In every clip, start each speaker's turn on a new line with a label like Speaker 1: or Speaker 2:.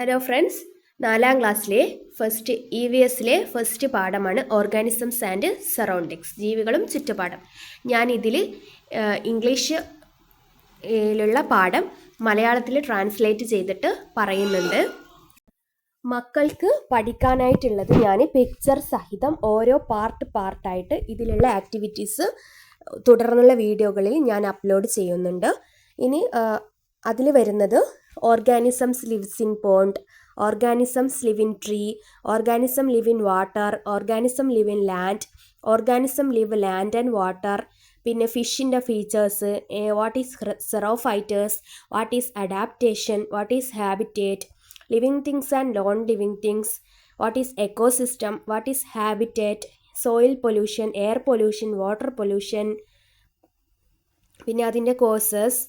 Speaker 1: Hello friends നാലാം ക്ലാസ്സിലെ first E V എസിലെ ഫസ്റ്റ് പാഠമാണ് ഓർഗാനിസംസ് ആൻഡ് സറൗണ്ടിങ്സ് ജീവികളും ചുറ്റുപാടും. ഞാൻ ഇതിൽ ഇംഗ്ലീഷ് ലുള്ള പാഠം മലയാളത്തിൽ ട്രാൻസ്ലേറ്റ് ചെയ്തിട്ട് പറയുന്നുണ്ട്. മക്കൾക്ക് പഠിക്കാനായിട്ടുള്ളത് ഞാൻ പിക്ചർ സഹിതം ഓരോ പാർട്ട് പാർട്ടായിട്ട് ഇതിലുള്ള ആക്ടിവിറ്റീസ് തുടർന്നുള്ള വീഡിയോകളിൽ ഞാൻ അപ്ലോഡ് ചെയ്യുന്നുണ്ട്. ഇനി അതിൽ വരുന്നത് organisms lives in pond organisms live in tree organism live in water organism live in land organism live land and water പിന്നെ ഫിഷിന്റെ features what is xerophytes what is adaptation what is habitat living things and non living things what is ecosystem what is habitat soil pollution air pollution water pollution പിന്നെ അതിന്റെ causes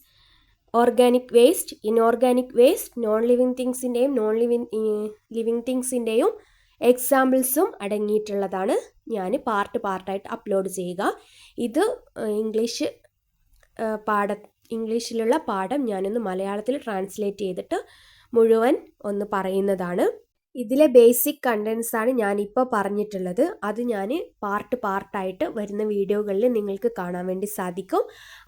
Speaker 1: organic waste inorganic waste non living തിങ്സിന്റെയും non living living തിങ്സിന്റെയും എക്സാമ്പിൾസും അടങ്ങിയിട്ടുള്ളതാണ്. ഞാൻ part പാർട്ടായിട്ട് upload ചെയ്യുക. ഇത് English പാഠ ഇംഗ്ലീഷിലുള്ള പാഠം ഞാനൊന്ന് മലയാളത്തിൽ ട്രാൻസ്ലേറ്റ് ചെയ്തിട്ട് മുഴുവൻ ഒന്ന് പറയുന്നതാണ്. ഇതിലെ ബേസിക് കണ്ടൻസ് ആണ് ഞാനിപ്പോൾ പറഞ്ഞിട്ടുള്ളത്. അത് ഞാൻ പാർട്ട് പാർട്ടായിട്ട് വരുന്ന വീഡിയോകളിൽ നിങ്ങൾക്ക് കാണാൻ വേണ്ടി സാധിക്കും.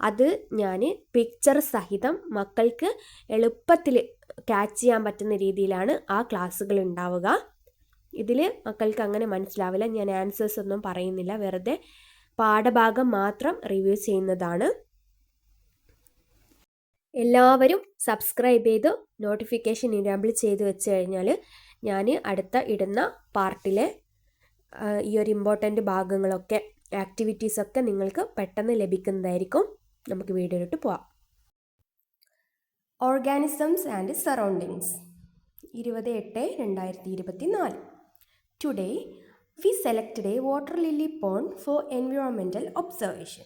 Speaker 1: അത് ഞാൻ പിക്ചർ സഹിതം മക്കൾക്ക് എളുപ്പത്തിൽ ക്യാച്ച് ചെയ്യാൻ പറ്റുന്ന രീതിയിലാണ് ആ ക്ലാസ്സുകൾ ഉണ്ടാവുക. ഇതിൽ മക്കൾക്ക് അങ്ങനെ മനസ്സിലാവില്ല. ഞാൻ ആൻസേഴ്സ് ഒന്നും പറയുന്നില്ല. വെറുതെ പാഠഭാഗം മാത്രം റിവ്യൂ ചെയ്യുന്നതാണ്. എല്ലാവരും സബ്സ്ക്രൈബ് ചെയ്ത് നോട്ടിഫിക്കേഷൻ ഇനാബിൾ ചെയ്ത് വെച്ച് കഴിഞ്ഞാൽ ഞാൻ അടുത്ത ഇടുന്ന പാർട്ടിലെ ഈ ഒരു ഇമ്പോർട്ടന്റ് ഭാഗങ്ങളൊക്കെ ആക്ടിവിറ്റീസൊക്കെ നിങ്ങൾക്ക് പെട്ടെന്ന് ലഭിക്കുന്നതായിരിക്കും. നമുക്ക് വീഡിയോയിലോട്ട് പോവാം. ഓർഗാനിസംസ് ആൻഡ് സറൗണ്ടിങ്സ് ഇരുപത് എട്ട് രണ്ടായിരത്തി ഇരുപത്തി നാല് today we selected a water lily pond for environmental observation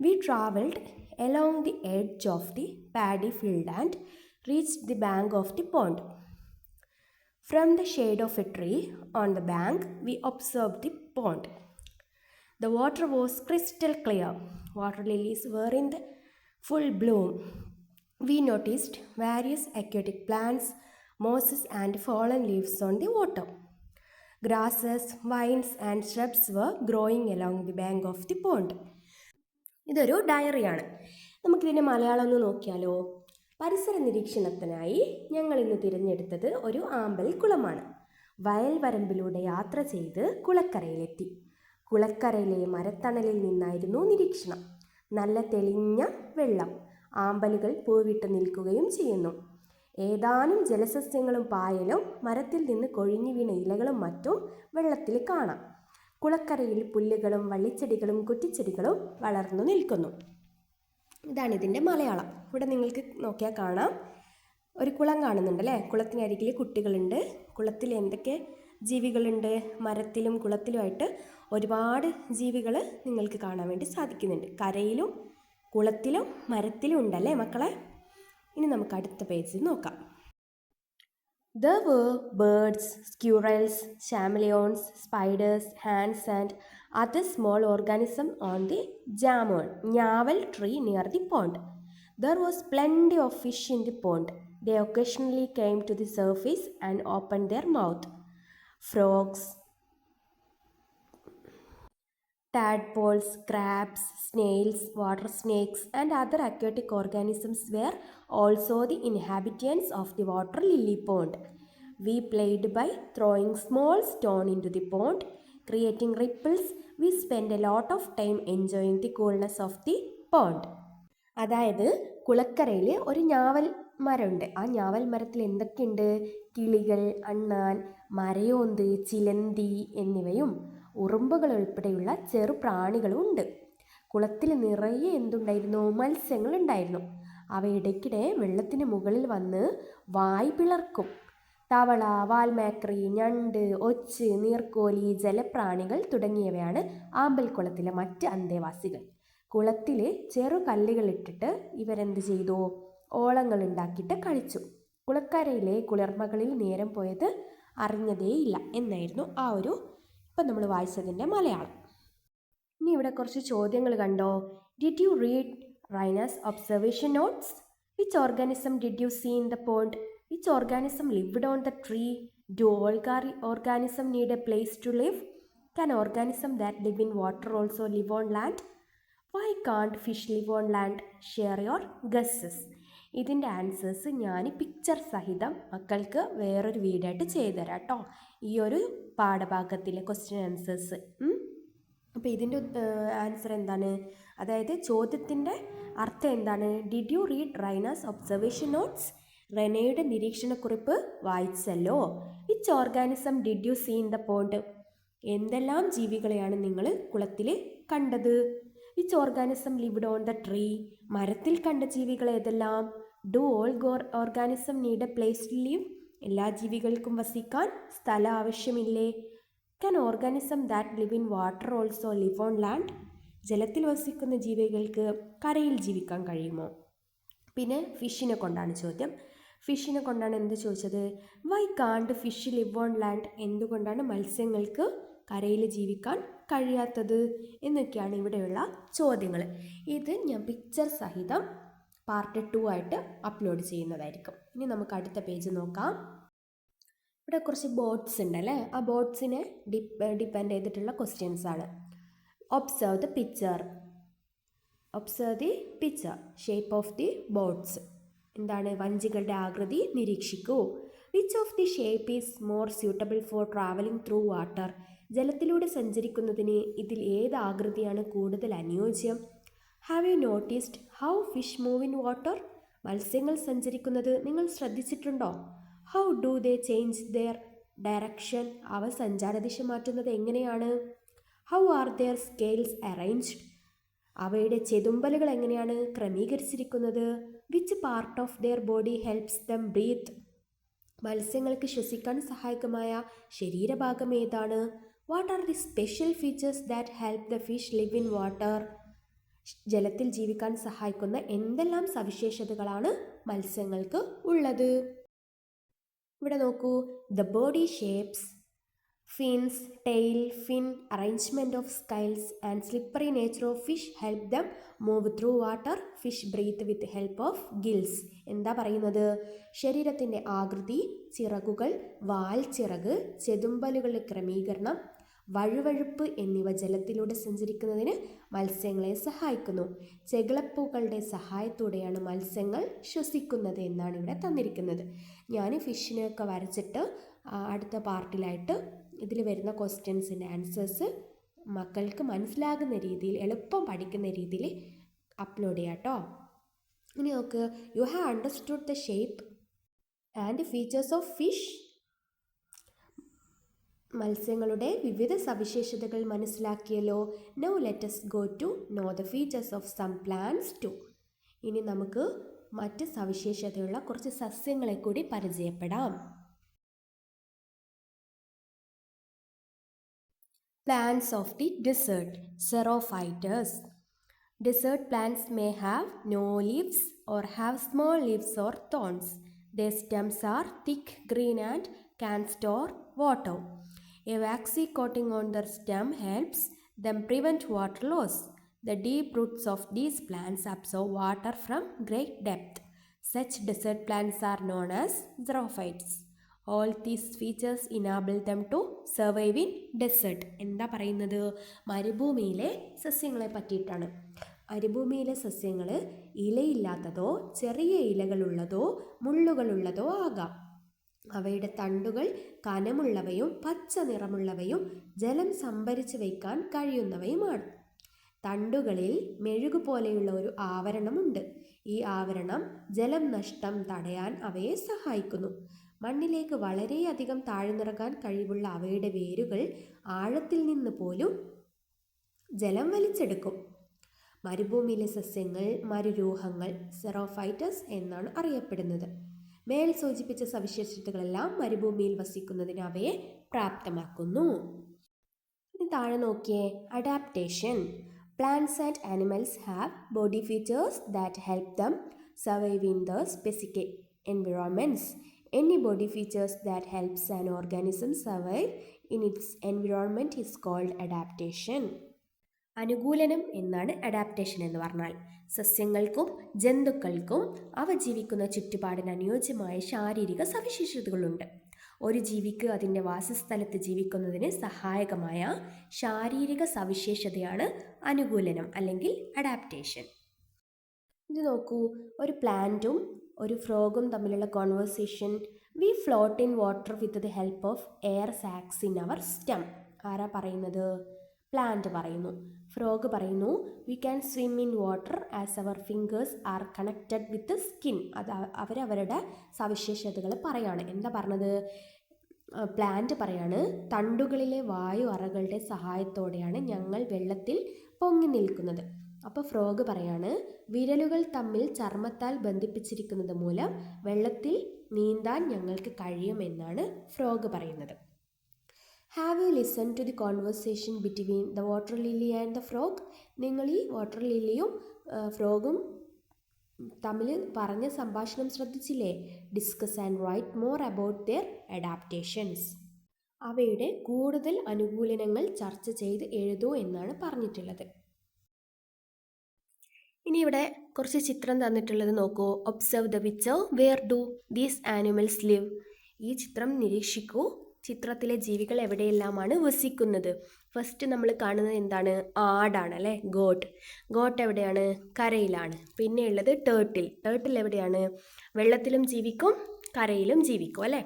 Speaker 1: we travelled along the edge of the paddy field and reach the bank of the pond. From the shade of a tree on the bank, we observed the pond. The water was crystal clear. Water lilies were in the full bloom. We noticed various aquatic plants, mosses, and fallen leaves on the water. Grasses, vines, and shrubs were growing along the bank of the pond. ഇതൊരു ഡയറിയാണ് നമുക്കിതിന്റെ മലയാളം ഒന്ന് നോക്കിയാലോ പരിസര നിരീക്ഷണത്തിനായി ഞങ്ങൾ ഇന്ന് തിരഞ്ഞെടുത്തത് ഒരു ആമ്പൽ കുളമാണ്. വയൽ വരമ്പിലൂടെ യാത്ര ചെയ്ത് കുളക്കരയിലെത്തി. കുളക്കരയിലെ മരത്തണലിൽ നിന്നായിരുന്നു നിരീക്ഷണം. നല്ല തെളിഞ്ഞ വെള്ളം. ആമ്പലുകൾ പൂവിട്ട് നിൽക്കുകയും ചെയ്യുന്നു. ഏതാനും ജലസസ്യങ്ങളും പായലും മരത്തിൽ നിന്ന് കൊഴിഞ്ഞു വീണ ഇലകളും മറ്റും വെള്ളത്തിൽ കാണാം. കുളക്കരയിൽ പുല്ലുകളും വള്ളിച്ചെടികളും കുറ്റിച്ചെടികളും വളർന്നു നിൽക്കുന്നു. ഇതാണ് ഇതിന്റെ മലയാളം. ഇവിടെ നിങ്ങൾക്ക് നോക്കിയാൽ കാണാം. ഒരു കുളം കാണുന്നുണ്ട് അല്ലേ? കുളത്തിനരികിൽ കുട്ടികളുണ്ട്. കുളത്തിൽ എന്തൊക്കെ ജീവികളുണ്ട്? മരത്തിലും കുളത്തിലുമായിട്ട് ഒരുപാട് ജീവികൾ നിങ്ങൾക്ക് കാണാൻ വേണ്ടി സാധിക്കുന്നുണ്ട്. കരയിലും കുളത്തിലും മരത്തിലും ഉണ്ടല്ലേ മക്കളെ? ഇനി നമുക്ക് അടുത്ത പേജിൽ നോക്കാം. The way birds, squirrels chameleons, spiders hands and other small organism on the jamun njaval tree near the pond. There was plenty of fish in the pond. They occasionally came to the surface and opened their mouth. Frogs, tadpoles, crabs, snails, water snakes, and other aquatic organisms were also the inhabitants of the water lily pond. We played by throwing small stone into the pond, creating ripples. We spent a lot of time enjoying the coolness of the pond. അതായത് കുളക്കരയിൽ ഒരു ഞാവൽ മരമുണ്ട്. ആ ഞാവൽ മരത്തിൽ എന്തൊക്കെയുണ്ട്? കിളികൾ അണ്ണാൻ മരയോന്ത് ചിലന്തി എന്നിവയും ഉറുമ്പുകൾ ഉൾപ്പെടെയുള്ള ചെറു പ്രാണികളും ഉണ്ട്. കുളത്തിൽ നിറയെ എന്തുണ്ടായിരുന്നു? മത്സ്യങ്ങളുണ്ടായിരുന്നു. അവ ഇടയ്ക്കിടെ വെള്ളത്തിന് മുകളിൽ വന്ന് വായ് പിളർക്കും. തവള വാൽമാക്രി ഞണ്ട് ഒച്ച് നീർക്കോലി ജലപ്രാണികൾ തുടങ്ങിയവയാണ് ആമ്പൽക്കുളത്തിലെ മറ്റ് അന്തേവാസികൾ. കുളത്തിൽ ചെറു കല്ലുകളിട്ടിട്ട് ഇവരെന്ത് ചെയ്തു? ഓളങ്ങൾ ഉണ്ടാക്കിയിട്ട് കളിച്ചു കുളക്കരയിലെ കുളിർമകളിൽ നേരം പോയത് അറിഞ്ഞതേയില്ല എന്നായിരുന്നു ആ ഒരു ഇപ്പം നമ്മൾ വായിച്ചതിന്റെ മലയാളം. ഇനി ഇവിടെ കുറച്ച് ചോദ്യങ്ങൾ കണ്ടോ? Did you read Raina's observation notes which organism did you see in the pond which organism lived on the tree do all organism need a place to live can organism that live in water also live on land why can't fish live on land share your guesses ഇതിന്റെ answers ഞാൻ picture സഹിതം മക്കൾക്ക് വേറൊരു video ആയിട്ട് ചെയ്തുതരാം കേട്ടോ ഈ ഒരു പാഠഭാഗത്തിലെ ക്വസ്റ്റ്യൻ ആൻസേഴ്സ് അപ്പോൾ ഇതിന്റെ ആൻസർ എന്താണ്? അതായത് ചോദ്യത്തിന്റെ അർത്ഥം എന്താണ്? Did you read Raina's observation notes റെനയുടെ നിരീക്ഷണക്കുറിപ്പ് വായിച്ചല്ലോ. Which organism did you see in the pond എന്തെല്ലാം ജീവികളെയാണ് നിങ്ങൾ കുളത്തിൽ കണ്ടത്? Which organism lived on the tree മരത്തിൽ കണ്ട ജീവികൾ ഏതെല്ലാം? Do all gore organism need a place to live എല്ലാ ജീവികൾക്കും വസിക്കാൻ സ്ഥലം ആവശ്യമില്ലേ? Can organism that live in water also live on land ജലത്തിൽ വസിക്കുന്ന ജീവികൾക്ക് കരയിൽ ജീവിക്കാൻ കഴിയുമോ? പിന്നെ ഫിഷിനെ കൊണ്ടാണ് ചോദ്യം. ഫിഷിനെ കൊണ്ടാണ് എന്ത് ചോദിച്ചത്? Y can't fish live on land എന്തുകൊണ്ടാണ് മത്സ്യങ്ങൾക്ക് കരയിൽ ജീവിക്കാൻ കഴിയാത്തത് എന്നൊക്കെയാണ് ഇവിടെയുള്ള ചോദ്യങ്ങൾ. ഇത് ഞാൻ പിക്ചർ സഹിതം പാർട്ട് ടു ആയിട്ട് അപ്ലോഡ് ചെയ്യുന്നതായിരിക്കും. ഇനി നമുക്ക് അടുത്ത പേജ് നോക്കാം. ഇവിടെ കുറച്ച് ബോട്ട്സ് ഉണ്ടല്ലേ? ആ ബോട്ട്സിനെ ഡിപ് ഡിപ്പെൻഡ് ചെയ്തിട്ടുള്ള ക്വസ്റ്റ്യൻസ് ആണ്. Observe the picture observe the picture shape of the boats എന്താണ്? വഞ്ചികളുടെ ആകൃതി നിരീക്ഷിക്കൂ. Which of the shape is more suitable for travelling through water ജലത്തിലൂടെ സഞ്ചരിക്കുന്നതിന് ഇതിൽ ഏത് ആകൃതിയാണ് കൂടുതൽ അനുയോജ്യം? Have you noticed how fish move in water മത്സ്യങ്ങൾ സഞ്ചരിക്കുന്നത് നിങ്ങൾ ശ്രദ്ധിച്ചിട്ടുണ്ടോ? How do they change their direction അവ സഞ്ചാരദിശ മാറ്റുന്നത് എങ്ങനെയാണ്? How are their scales arranged അവയുടെ ചെതുമ്പലുകൾ എങ്ങനെയാണ് ക്രമീകരിച്ചിരിക്കുന്നത്? Which part of their body helps them breathe മത്സ്യങ്ങൾക്ക് ശ്വസിക്കാൻ സഹായകമായ ശരീരഭാഗം ഏതാണ്? What are the special features that help the fish live in water ജലത്തിൽ ജീവിക്കാൻ സഹായിക്കുന്ന എന്തെല്ലാം സവിശേഷതകളാണ് മത്സ്യങ്ങൾക്ക് ഉള്ളത്? ഇവിടെ നോക്കൂ. The body shapes fins tail fin arrangement of scales and slippery nature of fish help them move through water fish breathe with help of gills എന്താ പറയുന്നത്? ശരീരത്തിന്റെ ആകൃതി ചിറകുകൾ വാൽ ചിറക് ചെതുമ്പലുകളുടെ ക്രമീകരണം വഴുവഴുപ്പ് എന്നിവ ജലത്തിലൂടെ സഞ്ചരിക്കുന്നതിന് മത്സ്യങ്ങളെ സഹായിക്കുന്നു. ചെകിളപ്പൂക്കളുടെ സഹായത്തോടെയാണ് മത്സ്യങ്ങൾ ശ്വസിക്കുന്നത് എന്നാണ് ഇവിടെ തന്നിരിക്കുന്നത്. ഞാൻ ഫിഷിനെയൊക്കെ വരച്ചിട്ട് അടുത്ത പാർട്ടിലായിട്ട് ഇതിൽ വരുന്ന ക്വസ്റ്റ്യൻസിന്റെ ആൻസേഴ്സ് മക്കൾക്ക് മനസ്സിലാകുന്ന രീതിയിൽ എളുപ്പം പഠിക്കുന്ന രീതിയിൽ അപ്ലോഡ് ചെയ്യാം കേട്ടോ ഇനി നോക്ക് you have understood the shape and features of fish മത്സ്യങ്ങളുടെ വിവിധ സവിശേഷതകൾ മനസ്സിലാക്കിയല്ലോ. Now let let's go to know the features of some plants too ഇനി നമുക്ക് മറ്റ് സവിശേഷതയുള്ള കുറച്ച് സസ്യങ്ങളെ കൂടി പരിചയപ്പെടാം. Plants of the desert xerophytes desert plants may have no leaves or have small leaves or thorns the stems are thick green and can store water A waxy coating on their stem helps them prevent water loss. The deep roots of these plants absorb water from great depth. Such desert plants are known as xerophytes. All these features enable them to survive in desert എന്താ പറയുന്നത് മരുഭൂമിയിലെ സസ്യങ്ങളെ പറ്റിയിട്ടാണ് മരുഭൂമിയിലെ സസ്യങ്ങൾ ഇലയില്ലാത്തതോ ചെറിയ ഇലകളുള്ളതോ മുള്ളുകളുള്ളതോ ആകാം അവയുടെ തണ്ടുകൾ കനമുള്ളവയും പച്ച നിറമുള്ളവയും ജലം സംഭരിച്ചു വയ്ക്കാൻ കഴിയുന്നവയുമാണ്. തണ്ടുകളിൽ മെഴുകു പോലെയുള്ള ഒരു ആവരണമുണ്ട്. ഈ ആവരണം ജലം നഷ്ടം തടയാൻ അവയെ സഹായിക്കുന്നു. മണ്ണിലേക്ക് വളരെയധികം താഴ്ന്നിറങ്ങാൻ കഴിവുള്ള അവയുടെ വേരുകൾ ആഴത്തിൽ നിന്ന് പോലും ജലം വലിച്ചെടുക്കും. മരുഭൂമിയിലെ സസ്യങ്ങൾ മരുരൂഹങ്ങൾ സെറോഫൈറ്റസ് എന്നാണ് അറിയപ്പെടുന്നത്. മേൽ സൂചിപ്പിച്ച സവിശേഷതകളെല്ലാം മരുഭൂമിയിൽ വസിക്കുന്നതിന് അവയെ പ്രാപ്തമാക്കുന്നു. ഇനി താഴെ നോക്കിയേ adaptation plants and animals have body features that help them survive in the specific environments any body features that helps an organism survive in its environment is called adaptation അനുകൂലനം എന്നാണ് അഡാപ്റ്റേഷൻ എന്ന് പറഞ്ഞാൽ സസ്യങ്ങൾക്കും ജന്തുക്കൾക്കും അവ ജീവിക്കുന്ന ചുറ്റുപാടിന് അനുയോജ്യമായ ശാരീരിക സവിശേഷതകളുണ്ട്. ഒരു ജീവിക്ക് അതിന്റെ വാസസ്ഥലത്ത് ജീവിക്കുന്നതിന് സഹായകമായ ശാരീരിക സവിശേഷതയാണ് അനുകൂലനം അല്ലെങ്കിൽ അഡാപ്റ്റേഷൻ ഇത് നോക്കൂ ഒരു പ്ലാന്റും ഒരു ഫ്രോഗും തമ്മിലുള്ള conversation V float in water with the help of air സാക്സ് in our stem ആരാ പറയുന്നത്? പ്ലാന്റ് പറയുന്നു. ഫ്രോഗ് പറയുന്നു. We can swim in water as our fingers are connected with skin അത് അവരവരുടെ സവിശേഷതകൾ പറയാണ്. എന്താ പറഞ്ഞത്? പ്ലാന്റ് പറയാണ് തണ്ടുകളിലെ വായു അറകളുടെ സഹായത്തോടെയാണ് ഞങ്ങൾ വെള്ളത്തിൽ പൊങ്ങി നിൽക്കുന്നത്. അപ്പോൾ ഫ്രോഗ് പറയാണ് വിരലുകൾ തമ്മിൽ ചർമ്മത്താൽ ബന്ധിപ്പിച്ചിരിക്കുന്നത് മൂലം വെള്ളത്തിൽ നീന്താൻ ഞങ്ങൾക്ക് കഴിയുമെന്നാണ് ഫ്രോഗ് പറയുന്നത്. Have you listen to the conversation between the water lily and the frog നിങ്ങൾ ഈ വാട്ടർ ലില്ലിയും ഫ്രോഗും തമ്മിൽ പറഞ്ഞ സംഭാഷണം ശ്രദ്ധിച്ചില്ലേ? Discuss and write more about their adaptations അവയുടെ കൂടുതൽ അനുകൂലനങ്ങൾ ചർച്ച ചെയ്ത് എഴുതൂ എന്നാണ് പറഞ്ഞിട്ടുള്ളത്. ഇനി ഇവിടെ കുറച്ച് ചിത്രം തന്നിട്ടുള്ളത് നോക്കൂ. Observe the picture where do these animals live ഈ ചിത്രം നിരീക്ഷിക്കൂ. ചിത്രത്തിലെ ജീവികൾ എവിടെയെല്ലാമാണ് വസിക്കുന്നത്? ഫസ്റ്റ് നമ്മൾ കാണുന്നത് എന്താണ്? ആടാണ് അല്ലേ? ഗോട്ട് ഗോട്ട് എവിടെയാണ്? കരയിലാണ്. പിന്നെയുള്ളത് ടേർട്ടിൽ ടേർട്ടിൽ എവിടെയാണ്? വെള്ളത്തിലും ജീവിക്കും കരയിലും ജീവിക്കും അല്ലേ?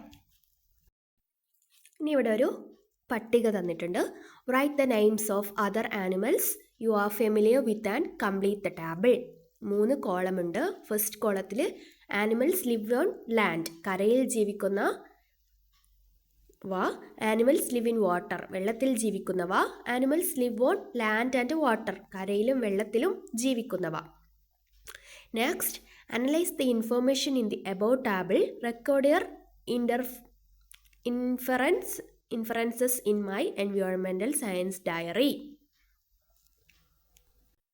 Speaker 1: ഇനി ഇവിടെ ഒരു പട്ടിക തന്നിട്ടുണ്ട്. Write the names of other animals you are familiar with and complete the table മൂന്ന് കോളമുണ്ട്. ഫസ്റ്റ് കോളത്തിൽ ആനിമൽസ് ലിവ് ഓൺ ലാൻഡ് കരയിൽ ജീവിക്കുന്ന വ. ആനിമൽസ് ലിവ് ഇൻ വാട്ടർ വെള്ളത്തിൽ ജീവിക്കുന്നവ animals live on land and water കരയിലും വെള്ളത്തിലും ജീവിക്കുന്നവ next analyse the information in the about table record your inter inference inferences in my എൻവയോൺമെന്റൽ science diary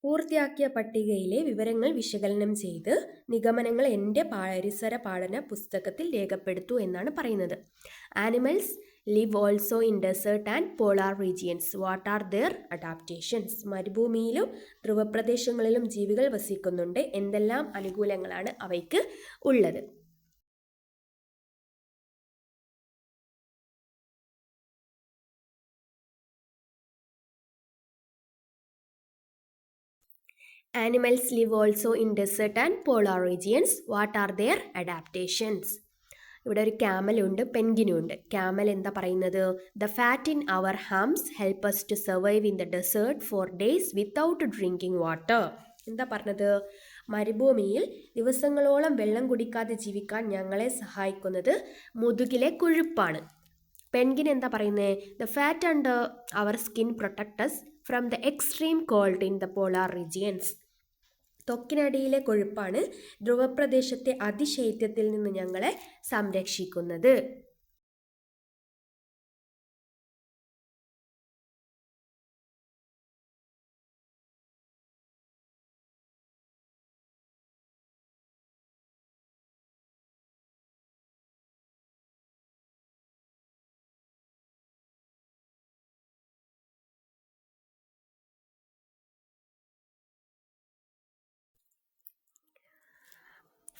Speaker 1: പൂർത്തിയാക്കിയ പട്ടികയിലെ വിവരങ്ങൾ വിശകലനം ചെയ്ത് നിഗമനങ്ങൾ എന്റെ പരിസര പാഠന പുസ്തകത്തിൽ രേഖപ്പെടുത്തു എന്നാണ് പറയുന്നത്. Animals live also in desert and polar regions what are their adaptations മരുഭൂമിയിലും ധ്രുവപ്രദേശങ്ങളിലും ജീവികൾ വസിക്കുന്നുണ്ട്. എന്തെല്ലാം അനുകൂലങ്ങളാണ് അവയ്ക്ക് ഉള്ളത്? Animals live also in desert and polar regions. What are their adaptations? ഇവിടെ ഒരു ക്യാമലുണ്ട് പെൻഗിനുണ്ട് ക്യാമൽ എന്താ പറയുന്നത്? The fat in our humps help us to survive in the desert for days without drinking water എന്താ പറഞ്ഞത്? മരുഭൂമിയിൽ ദിവസങ്ങളോളം വെള്ളം കുടിക്കാതെ ജീവിക്കാൻ ഞങ്ങളെ സഹായിക്കുന്നത് മുതുകിലെ കൊഴുപ്പാണ്. പെൻഗിൻ എന്താ പറയുന്നത് the fat and our skin protects from the extreme cold in the polar regions തൊക്കിനടിയിലെ കൊഴുപ്പാണ് ധ്രുവപ്രദേശത്തെ അതിശൈത്യത്തിൽ നിന്ന് ഞങ്ങളെ സംരക്ഷിക്കുന്നത്.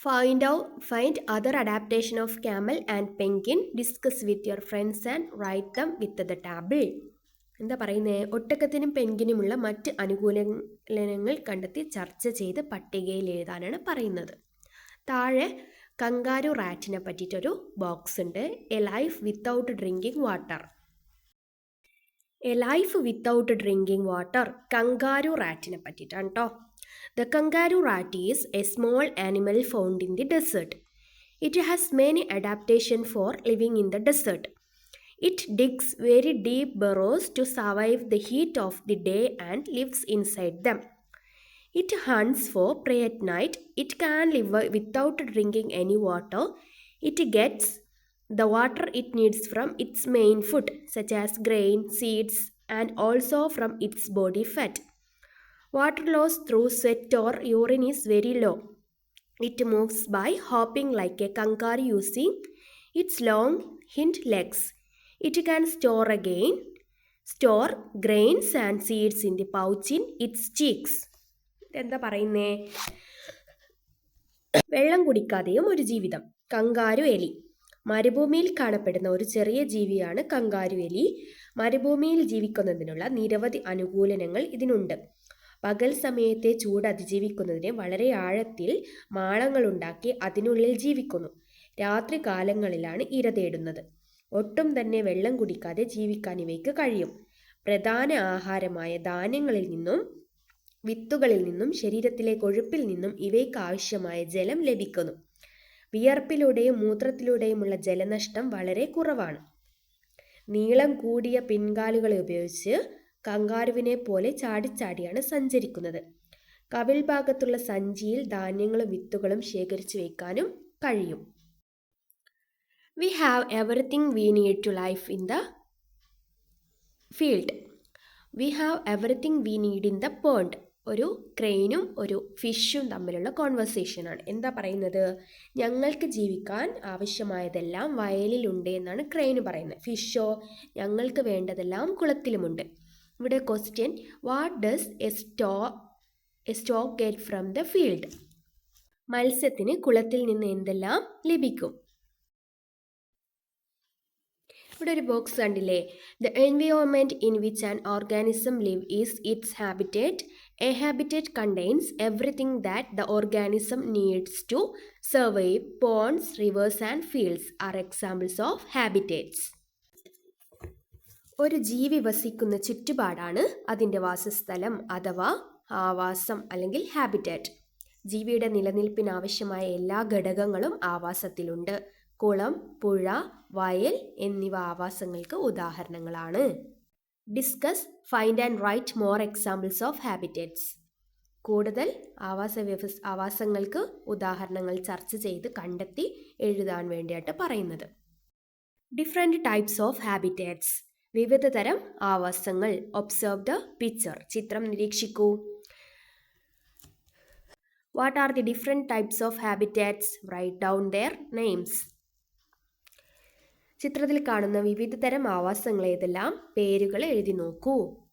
Speaker 1: Find ഔ find other adaptation of camel and penguin discuss with your friends and write them with the table എന്താ പറയുന്നത് ഒട്ടക്കത്തിനും പെൻഗിനുമുള്ള മറ്റ് അനുകൂലങ്ങൾ കണ്ടെത്തി ചർച്ച ചെയ്ത് പട്ടികയിൽ എഴുതാനാണ് പറയുന്നത്. താഴെ കങ്കാരു റാറ്റിനെ പറ്റിയിട്ടൊരു ബോക്സ് ഉണ്ട്. A life without drinking water a life without drinking water kangaroo റാറ്റിനെ പറ്റിയിട്ടാണ് കേട്ടോ The kangaroo rat is a small animal found in the desert. It has many adaptations for living in the desert. It digs very deep burrows to survive the heat of the day and lives inside them. It hunts for prey at night. It can live without drinking any water. It gets the water it needs from its main food, such as grain, seeds, and also from its body fat. Water loss through sweat or urine is very low. It moves by hopping like a kangaroo using its long hind legs. It can store again, store grains and seeds in the pouch in its cheeks. എന്താ പറയുന്നേ വെള്ളം കുടിക്കാതെയും ഒരു ജീവിതം kangaroo എലി മരുഭൂമിയിൽ കാണപ്പെടുന്ന ഒരു ചെറിയ ജീവിയാണ് കങ്കാരു എലി മരുഭൂമിയിൽ ജീവിക്കുന്നതിനുള്ള നിരവധി അനുകൂലനങ്ങൾ ഇതിനുണ്ട് പകൽ സമയത്തെ ചൂട് അതിജീവിക്കുന്നതിന് വളരെ ആഴത്തിൽ മാളങ്ങളുണ്ടാക്കി അതിനുള്ളിൽ ജീവിക്കുന്നു. രാത്രി കാലങ്ങളിലാണ് ഇര തേടുന്നത്. ഒട്ടും തന്നെ വെള്ളം കുടിക്കാതെ ജീവിക്കാൻ ഇവയ്ക്ക് കഴിയും. പ്രധാന ആഹാരമായ ധാന്യങ്ങളിൽ നിന്നും വിത്തുകളിൽ നിന്നും ശരീരത്തിലെ കൊഴുപ്പിൽ നിന്നും ഇവയ്ക്ക് ആവശ്യമായ ജലം ലഭിക്കുന്നു. വിയർപ്പിലൂടെയും മൂത്രത്തിലൂടെയുമുള്ള ജലനഷ്ടം വളരെ കുറവാണ്. നീളം കൂടിയ പിൻകാലുകളെ ഉപയോഗിച്ച് കങ്കാരുവിനെ പോലെ ചാടിച്ചാടിയാണ് സഞ്ചരിക്കുന്നത്. കവിൽ ഭാഗത്തുള്ള സഞ്ചിയിൽ ധാന്യങ്ങളും വിത്തുകളും ശേഖരിച്ചു വയ്ക്കാനും കഴിയും. We have everything we need to life in the field we have everything we need in the pond ഒരു ക്രെയിനും ഒരു ഫിഷും തമ്മിലുള്ള കോൺവെർസേഷനാണ് എന്താ പറയുന്നത്? ഞങ്ങൾക്ക് ജീവിക്കാൻ ആവശ്യമായതെല്ലാം വയലിലുണ്ട് എന്നാണ് ക്രെയിന് പറയുന്നത്. ഫിഷോ ഞങ്ങൾക്ക് വേണ്ടതെല്ലാം കുളത്തിലുമുണ്ട്. ഇവിടെ question what does a sto a stork get from the field മത്സ്യത്തിന് കുളത്തിൽ നിന്ന് എന്തെല്ലാം ലഭിക്കും? ഇവിടെ ഒരു ബോക്സ് കണ്ടില്ലേ? The environment in which an organism live is its habitat a habitat contains everything that the organism needs to survive ponds rivers and fields are examples of habitats ഒരു ജീവി വസിക്കുന്ന ചുറ്റുപാടാണ് അതിന്റെ വാസസ്ഥലം അഥവാ ആവാസം അല്ലെങ്കിൽ ഹാബിറ്റാറ്റ്. ജീവിയുടെ നിലനിൽപ്പിനാവശ്യമായ എല്ലാ ഘടകങ്ങളും ആവാസത്തിലുണ്ട്. കുളം പുഴ വയൽ എന്നിവ ആവാസങ്ങൾക്ക് ഉദാഹരണങ്ങളാണ്. Discuss find and write more examples of habitats. കൂടുതൽ ആവാസ വ്യവസ് ആവാസങ്ങൾക്ക് ഉദാഹരണങ്ങൾ ചർച്ച ചെയ്ത് കണ്ടെത്തി എഴുതാൻ വേണ്ടിയിട്ട് പറയുന്നത്. Different types of habitats. വിവിധ തരം ആവാസങ്ങൾ. ഒബ്സർവ് ദ പിക്ചർ ചിത്രം നിരീക്ഷിക്കൂ. What are the different types of habitats write down their names ചിത്രത്തിൽ കാണുന്ന വിവിധ തരം ആവാസങ്ങൾ ഏതെല്ലാം? പേരുകൾ എഴുതി നോക്കൂ.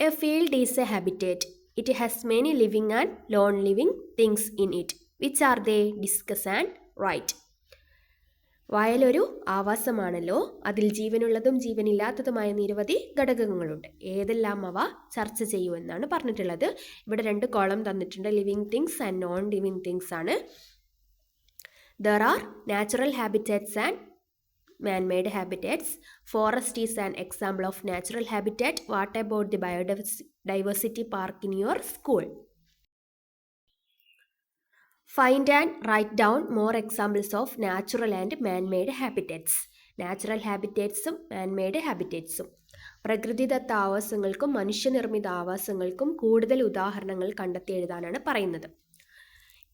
Speaker 1: A field is a habitat it has many living and non living things in it which are they discuss and write വയലൊരു ആവാസമാണല്ലോ അതിൽ ജീവനുള്ളതും ജീവനില്ലാത്തതുമായ നിരവധി ഘടകങ്ങളുണ്ട് ഏതെല്ലാം അവ ചർച്ച ചെയ്യുമെന്നാണ് പറഞ്ഞിട്ടുള്ളത് ഇവിടെ രണ്ട് കോളം തന്നിട്ടുണ്ട് living things and non living things ആണ് there are natural habitats and man-made habitats. Forest is an example of natural habitat. What about the biodiversity park in your school? Find and write down more examples of natural and man-made habitats. Natural ഹാബിറ്റേറ്റ്സും man-made ഹാബിറ്റേറ്റ്സും പ്രകൃതിദത്ത ആവാസങ്ങൾക്കും മനുഷ്യനിർമ്മിത ആവാസങ്ങൾക്കും കൂടുതൽ ഉദാഹരണങ്ങൾ കണ്ടെത്തി എഴുതാനാണ് പറയുന്നത്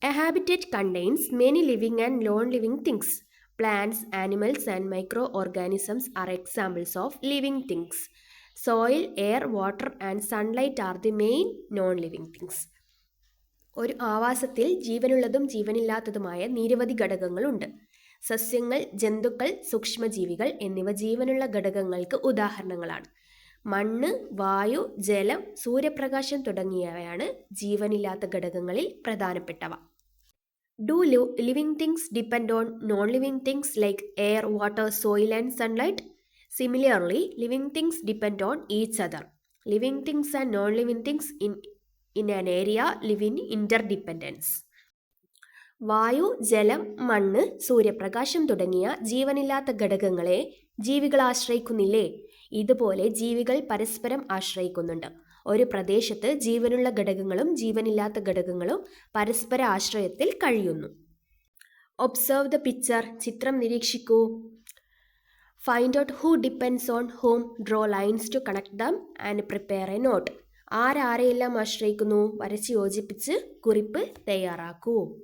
Speaker 1: a habitat contains many living and non living things Plants, animals, and microorganisms are examples of living things. Soil, air, water, and sunlight are the main non living things. ഒരു ആവാസത്തിൽ ജീവനുള്ളതും ജീവനില്ലാത്തതുമായ നിരവധി ഘടകങ്ങളുണ്ട് സസ്യങ്ങൾ ജന്തുക്കൾ സൂക്ഷ്മജീവികൾ എന്നിവ ജീവനുള്ള ഘടകങ്ങൾക്ക് ഉദാഹരണങ്ങളാണ് മണ്ണ് വായു ജലം സൂര്യപ്രകാശം തുടങ്ങിയവയാണ് ജീവനില്ലാത്ത ഘടകങ്ങളിൽ പ്രധാനപ്പെട്ടവ Do li- living things depend on non living things like air, water, soil, and sunlight? Similarly, living things depend on each other. Living things and non living things in, in an area live in interdependence വായു ജലം മണ്ണ് സൂര്യപ്രകാശം തുടങ്ങിയ ജീവനില്ലാത്ത ഘടകങ്ങളെ ജീവികൾ ആശ്രയിക്കുന്നില്ലേ? ഇതുപോലെ ജീവികൾ പരസ്പരം ആശ്രയിക്കുന്നുണ്ട്. ഒരു പ്രദേശത്ത് ജീവനുള്ള ഘടകങ്ങളും ജീവനില്ലാത്ത ഘടകങ്ങളും പരസ്പര ആശ്രയത്തിൽ കഴിയുന്നു. ഒബ്സർവ് ദ പിക്ചർ ചിത്രം നിരീക്ഷിക്കൂ. Find out who depends on whom draw lines to connect them and prepare a note ആരാരെയെല്ലാം ആശ്രയിക്കുന്നു? വരച്ച് യോജിപ്പിച്ച് കുറിപ്പ് തയ്യാറാക്കൂ.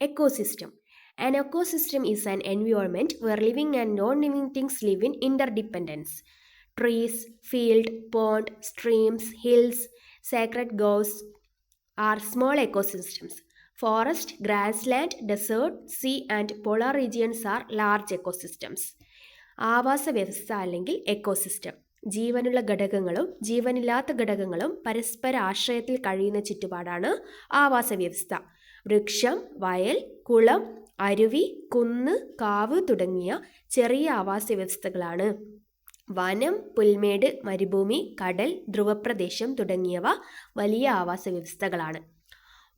Speaker 1: Ecosystem an ecosystem is an environment where living and non living things live in interdependence trees field pond streams hills sacred groves are small ecosystems forest grassland desert sea and polar regions are large ecosystems ആവാസ വ്യവസ്ഥ അല്ലെങ്കിൽ ecosystem ജീവനുള്ള ഘടകങ്ങളും ജീവനില്ലാത്ത ഘടകങ്ങളും പരസ്പര ആശ്രയത്തിൽ കഴിയുന്ന ചുറ്റുപാടാണ് ആവാസ വ്യവസ്ഥ വൃക്ഷം വയൽ കുളം അരുവി കുന്ന് കാവ് തുടങ്ങിയ ചെറിയ ആവാസ വ്യവസ്ഥകളാണ് വനം പുൽമേട് മരുഭൂമി കടൽ ധ്രുവപ്രദേശം തുടങ്ങിയവ വലിയ ആവാസ വ്യവസ്ഥകളാണ്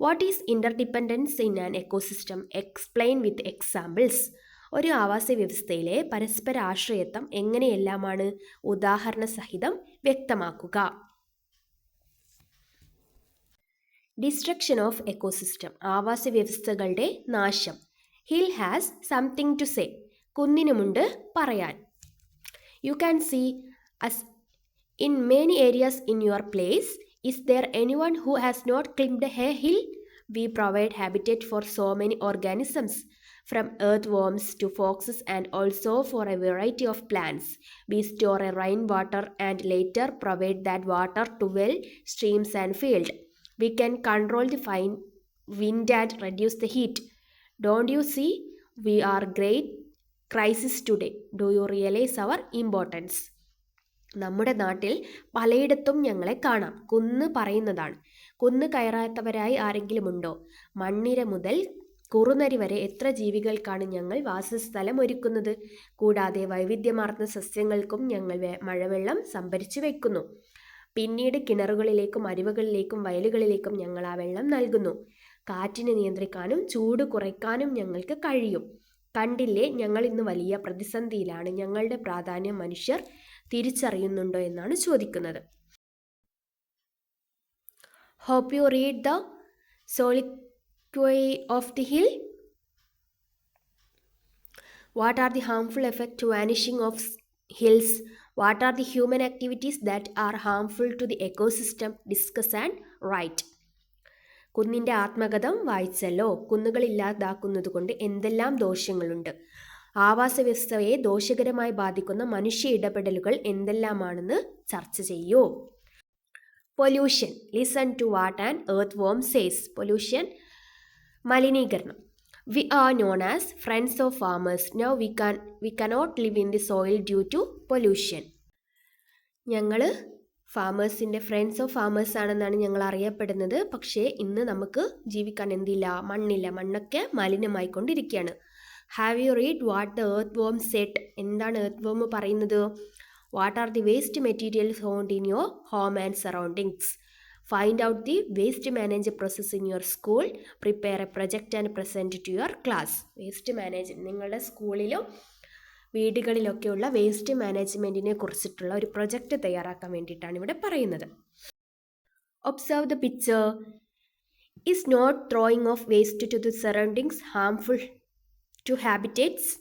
Speaker 1: what is interdependence in an ecosystem explain with examples ഒരു ആവാസ വ്യവസ്ഥയിലെ പരസ്പര ആശ്രയത്വം എങ്ങനെയെല്ലാമാണ്? ഉദാഹരണ സഹിതം വ്യക്തമാക്കുക. ഡിസ്ട്രക്ഷൻ ഓഫ് എക്കോസിസ്റ്റം ആവാസ വ്യവസ്ഥകളുടെ നാശം. Hill has something to say കുന്നിനുമുണ്ട് പറയാൻ. You can see us in many areas in your place is there anyone who has not climbed the hill we provide habitat for so many organisms from earthworms to foxes and also for a variety of plants. We store a rainwater and later provide that water to well, streams and field. We can control the fine wind and reduce the heat. Don't you see? We are great crisis today. Do you realize our importance? നമ്മുടെ നാട്ടിൽ പലയിടത്തും ഞങ്ങളെ കാണാം കുന്ന് പറയുന്നതാണ് കുന്ന് കയറാത്തവരായി ആരെങ്കിലും ഉണ്ടോ മണ്ണിര മുതൽ കുറുനരി വരെ എത്ര ജീവികൾക്കാണ് ഞങ്ങൾ വാസസ്ഥലം ഒരുക്കുന്നത്? കൂടാതെ വൈവിധ്യമാർന്ന സസ്യങ്ങൾക്കും ഞങ്ങൾ മഴവെള്ളം സംഭരിച്ചു വയ്ക്കുന്നു പിന്നീട് കിണറുകളിലേക്കും അരുവകളിലേക്കും വയലുകളിലേക്കും ഞങ്ങൾ ആ വെള്ളം നൽകുന്നു. കാറ്റിനെ നിയന്ത്രിക്കാനും ചൂട് കുറയ്ക്കാനും ഞങ്ങൾക്ക് കഴിയും. കണ്ടില്ലേ ഞങ്ങൾ ഇന്ന് വലിയ പ്രതിസന്ധിയിലാണ്. ഞങ്ങളുടെ പ്രാധാന്യം മനുഷ്യർ തിരിച്ചറിയുന്നുണ്ടോ എന്നാണ് ചോദിക്കുന്നത്. Hope you read the soliloquy of the hill? What are the harmful effects to vanishing of hills? What are the human activities that are harmful to the ecosystem? Discuss and write. കുന്നിന്റെ ആത്മകഥം വായിച്ചല്ലോ കുന്നുകൾ ഇല്ലാതാക്കുന്നത് കൊണ്ട് എന്തെല്ലാം ദോഷങ്ങളുണ്ട് ആവാസ വ്യവസ്ഥയെ ദോഷകരമായി ബാധിക്കുന്ന മനുഷ്യ ഇടപെടലുകൾ എന്തെല്ലാമാണെന്ന് ചർച്ച ചെയ്യൂ pollution listen to what and earthworm says pollution മലിനീകരണം. We are known as friends of farmers now we can we cannot live in the soil due to pollution ഞങ്ങൾ ഫാമേഴ്സിന്റെ ഫ്രണ്ട്സ് ഓഫ് ഫാമേഴ്സ് ആണെന്നാണ് ഞങ്ങൾ അറിയപ്പെടുന്നത്. പക്ഷേ ഇന്ന് നമുക്ക് ജീവിക്കാൻ എന്തില്ല? മണ്ണില്ല. മണ്ണൊക്കെ മലിനമായിക്കൊണ്ടിരിക്കുകയാണ്. Have you read what the earthworm said എന്താണ് എർത്ത് വോം പറയുന്നത്? What are the waste materials found in your home and surroundings find out the waste manage process in your school prepare a project and present to your class waste manage നിങ്ങളുടെ സ്കൂളിലും വീടുകളിലൊക്കെയുള്ള waste മാനേജ്മെന്റിനെ കുറിച്ചിട്ടുള്ള ഒരു project തയ്യാറാക്കാൻ വേണ്ടിയിട്ടാണ് ഇവിടെ പറയുന്നത്. Observe the picture is not throwing of waste to the surroundings harmful to habitats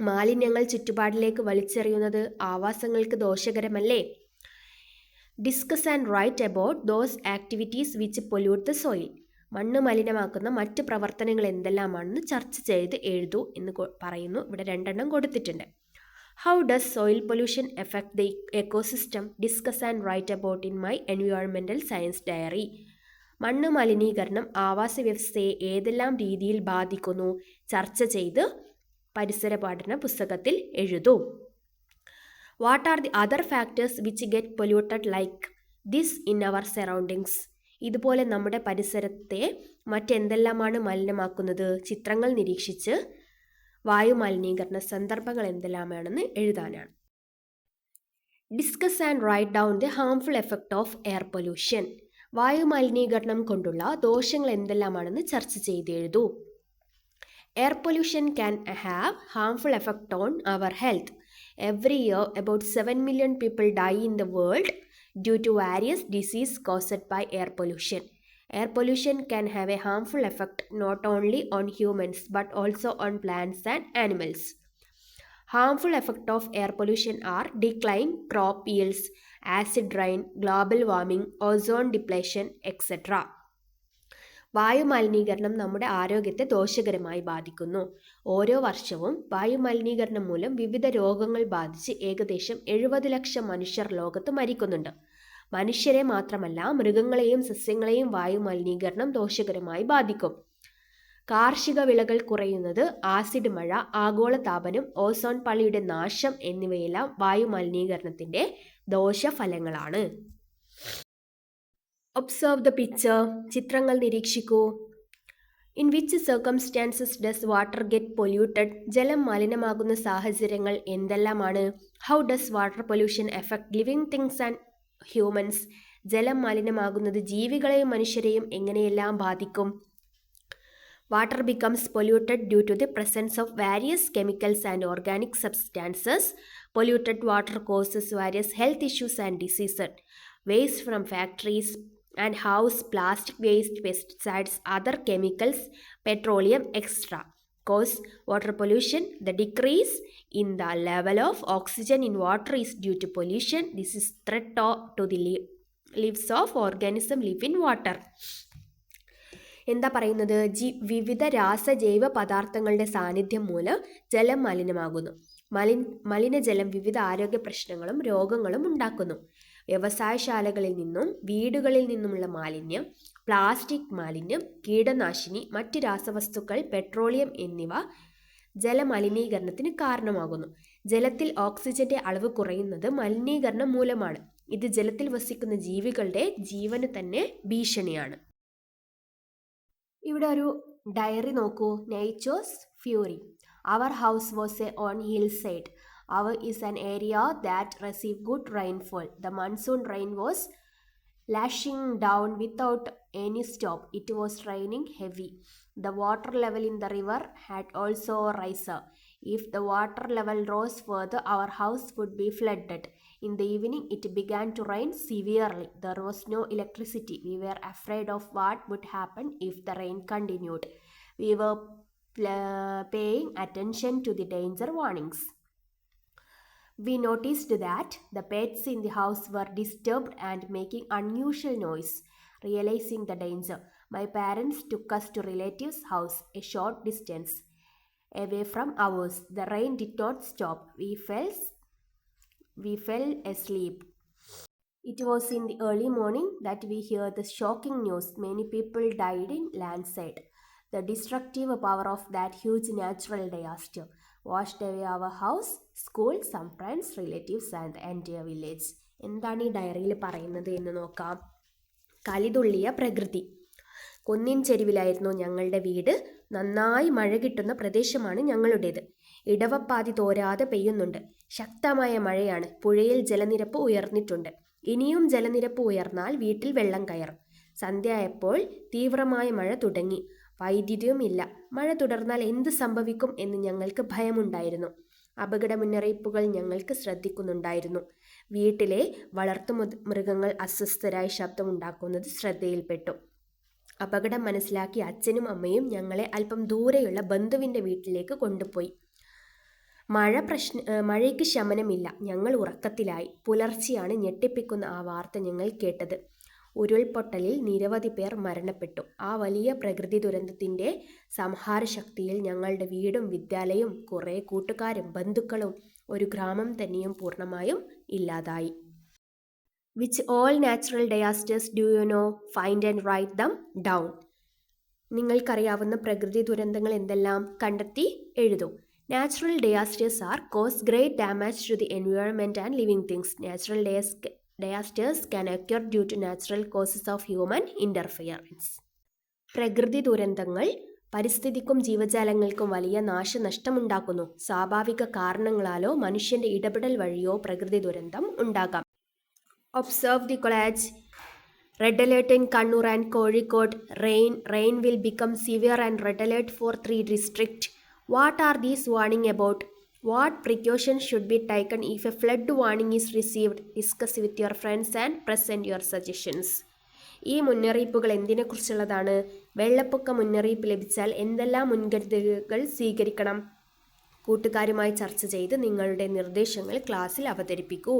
Speaker 1: മാലിന്യങ്ങൾ ചുറ്റുപാടിലേക്ക് വലിച്ചെറിയുന്നത് ആവാസങ്ങൾക്ക് ദോഷകരമല്ലേ? Discuss and write about those activities which pollute the soil മണ്ണ് മലിനമാക്കുന്ന മറ്റ് പ്രവർത്തനങ്ങൾ എന്തെല്ലാമാണെന്ന് ചർച്ച ചെയ്ത് എഴുതൂ എന്ന് പറയുന്നു. ഇവിടെ രണ്ടെണ്ണം കൊടുത്തിട്ടുണ്ട്. How does soil pollution affect the ecosystem discuss and write about in my എൻവയോൺമെന്റൽ science diary മണ്ണ് മലിനീകരണം ആവാസ വ്യവസ്ഥയെ ഏതെല്ലാം രീതിയിൽ ബാധിക്കുന്നു? ചർച്ച ചെയ്ത് പരിസര പഠന പുസ്തകത്തിൽ എഴുതൂ. What are the other factors which get polluted like this in our surroundings ഇതുപോലെ നമ്മുടെ പരിസരത്തെ മറ്റെന്തെല്ലാമാണ് മലിനമാക്കുന്നത്? ചിത്രങ്ങൾ നിരീക്ഷിച്ച് വായു മലിനീകരണ സന്ദർഭങ്ങൾ എന്തെല്ലാമാണെന്ന് എഴുതാനാണ്. Discuss and write down the harmful effect of air pollution വായു മലിനീകരണം കൊണ്ടുള്ള ദോഷങ്ങൾ എന്തെല്ലാമാണെന്ന് ചർച്ച ചെയ്ത് എഴുതൂ. Air pollution can have harmful effect on our health Every year, about 7 million people die in the world due to various diseases caused by air pollution. Air pollution can have a harmful effect not only on humans but also on plants and animals. Harmful effect of air pollution are decline crop yields, acid rain, global warming, ozone depletion, etc. വായു മലിനീകരണം നമ്മുടെ ആരോഗ്യത്തെ ദോഷകരമായി ബാധിക്കുന്നു. ഓരോ വർഷവും വായുമലിനീകരണം മൂലം വിവിധ രോഗങ്ങൾ ബാധിച്ച് ഏകദേശം എഴുപത് ലക്ഷം മനുഷ്യർ ലോകത്ത് മരിക്കുന്നുണ്ട്. മനുഷ്യരെ മാത്രമല്ല മൃഗങ്ങളെയും സസ്യങ്ങളെയും വായുമലിനീകരണം ദോഷകരമായി ബാധിക്കും. കാർഷിക വിളകൾ കുറയുന്നത് ആസിഡ് മഴ ആഗോളതാപനം ഓസോൺ പാളിയുടെ നാശം എന്നിവയെല്ലാം വായുമലിനീകരണത്തിന്റെ ദോഷഫലങ്ങളാണ്. ഒബ്സർവ് ദ പിക്ചർ ചിത്രങ്ങൾ നിരീക്ഷിക്കൂ. In which circumstances does water get polluted ജലം മലിനമാകുന്ന സാഹചര്യങ്ങൾ എന്തെല്ലാമാണ്? How does water pollution affect living things and humans ജലം മലിനമാകുന്നത് ജീവികളെയും മനുഷ്യരെയും എങ്ങനെയെല്ലാം ബാധിക്കും? Water becomes polluted due to the presence of various chemicals and organic substances polluted water causes various health issues and diseases waste from factories plastic waste, pesticides, other chemicals, petroleum, etc. Cause water pollution, the decrease in the level of oxygen in water is due to pollution. This is threat to, to the li- lives of organism live in water. എന്താ പറയുന്നത് G വിവിധ രാസജൈവ പദാർത്ഥങ്ങളുടെ സാന്നിധ്യം മൂലം ജലം മലിനമാകുന്നു മലിൻ മലിനജലം വിവിധ ആരോഗ്യ പ്രശ്നങ്ങളും രോഗങ്ങളും ഉണ്ടാക്കുന്നു വ്യവസായശാലകളിൽ നിന്നും വീടുകളിൽ നിന്നുമുള്ള മാലിന്യം പ്ലാസ്റ്റിക് മാലിന്യം കീടനാശിനി മറ്റ് രാസവസ്തുക്കൾ പെട്രോളിയം എന്നിവ ജലമലിനീകരണത്തിന് കാരണമാകുന്നു. ജലത്തിൽ ഓക്സിജന്റെ അളവ് കുറയുന്നത് മലിനീകരണം മൂലമാണ്. ഇത് ജലത്തിൽ വസിക്കുന്ന ജീവികളുടെ ജീവന് തന്നെ ഭീഷണിയാണ്. ഇവിടെ ഒരു ഡയറി നോക്കൂ. Nature's fury our house was a on hill side Our is an area that received good rainfall. The monsoon rain was lashing down without any stop. It was raining heavy. The water level in the river had also risen. If the water level rose further, our house would be flooded. In the evening, it began to rain severely. There was no electricity. We were afraid of what would happen if the rain continued. We were uh, paying attention to the danger warnings. We noticed that the pets in the house were disturbed and making unusual noise. Realizing the danger, my parents took us to relatives' house, a short distance away from ours. The rain did not stop. We fell, we fell asleep. It was in the early morning that we heard the shocking news. Many people died in landslide. The destructive power of that huge natural disaster washed away our house school some friends relatives and എന്റെ village. എന്താണ് ഈ ഡയറിയിൽ പറയുന്നത് എന്ന് നോക്കാം. കലിതുള്ളിയ പ്രകൃതി. കൊന്നിൻ ചെരുവിലായിരുന്നു ഞങ്ങളുടെ വീട്. നന്നായി മഴ കിട്ടുന്ന പ്രദേശമാണ് ഞങ്ങളുടേത്. ഇടവപ്പാതി തോരാതെ പെയ്യുന്നുണ്ട്. ശക്തമായ മഴയാണ്. പുഴയിൽ ജലനിരപ്പ് ഉയർന്നിട്ടുണ്ട്. ഇനിയും ജലനിരപ്പ് ഉയർന്നാൽ വീട്ടിൽ വെള്ളം കയറും. സന്ധ്യയായപ്പോൾ തീവ്രമായ മഴ തുടങ്ങി. വൈദ്യുതിയും ഇല്ല മഴ തുടർന്നാൽ എന്ത് സംഭവിക്കും എന്ന് ഞങ്ങൾക്ക് ഭയമുണ്ടായിരുന്നു. അപകട മുന്നറിയിപ്പുകൾ ഞങ്ങൾക്ക് ശ്രദ്ധിക്കുന്നുണ്ടായിരുന്നു. വീട്ടിലെ വളർത്തു മൃഗങ്ങൾ അസ്വസ്ഥരായി ശബ്ദമുണ്ടാക്കുന്നത് ശ്രദ്ധയിൽപ്പെട്ടു. അപകടം മനസ്സിലാക്കി അച്ഛനും അമ്മയും ഞങ്ങളെ അല്പം ദൂരെയുള്ള ബന്ധുവിന്റെ വീട്ടിലേക്ക് കൊണ്ടുപോയി. മഴ പ്രശ്ന മഴയ്ക്ക് ശമനമില്ല. ഞങ്ങൾ ഉറക്കത്തിലായി. പുലർച്ചെയാണ് ഞെട്ടിപ്പിക്കുന്ന ആ വാർത്ത ഞങ്ങൾ കേട്ടത്. ഉരുൾപൊട്ടലിൽ നിരവധി പേർ മരണപ്പെട്ടു. ആ വലിയ പ്രകൃതി ദുരന്തത്തിന്റെ സംഹാരശക്തിയിൽ ഞങ്ങളുടെ വീടും വിദ്യാലയവും കുറേ കൂട്ടുകാരും ബന്ധുക്കളും ഒരു ഗ്രാമം തന്നെയും പൂർണമായും ഇല്ലാതായി. Which all natural disasters do you know find and write them down നിങ്ങൾക്കറിയാവുന്ന പ്രകൃതി ദുരന്തങ്ങൾ എന്തെല്ലാം? കണ്ടെത്തി എഴുതൂ. Natural disasters are cause great damage to the environment and living things natural disasters can occur due to natural causes of human interference പ്രകൃതി ദുരന്തങ്ങൾ പരിസ്ഥിതിക്കും ജീവജാലങ്ങൾക്കും വലിയ നാശനഷ്ടമുണ്ടാക്കുന്നു. സ്വാഭാവിക കാരണങ്ങളാലോ മനുഷ്യന്റെ ഇടപെടൽ വഴിയോ പ്രകൃതി ദുരന്തം ഉണ്ടാകാം. Observe the collage red alert in Kannur and Kozhikode rain rain will become severe and red alert for three district what are these warning about what precaution should be taken if a flood warning is received discuss with your friends and present your suggestions ഈ മുന്നറിയിപ്പുകൾ എന്തിനെക്കുറിച്ചുള്ളതാണ്? വെള്ളപ്പൊക്ക മുന്നറിയിപ്പ് ലഭിച്ചാൽ എന്തെല്ലാം മുൻകരുതലുകൾ സ്വീകരിക്കണം? കൂട്ടുകാരുമായി ചർച്ച ചെയ്ത് നിങ്ങളുടെ നിർദ്ദേശങ്ങൾ ക്ലാസ്സിൽ അവതരിപ്പിക്കൂ.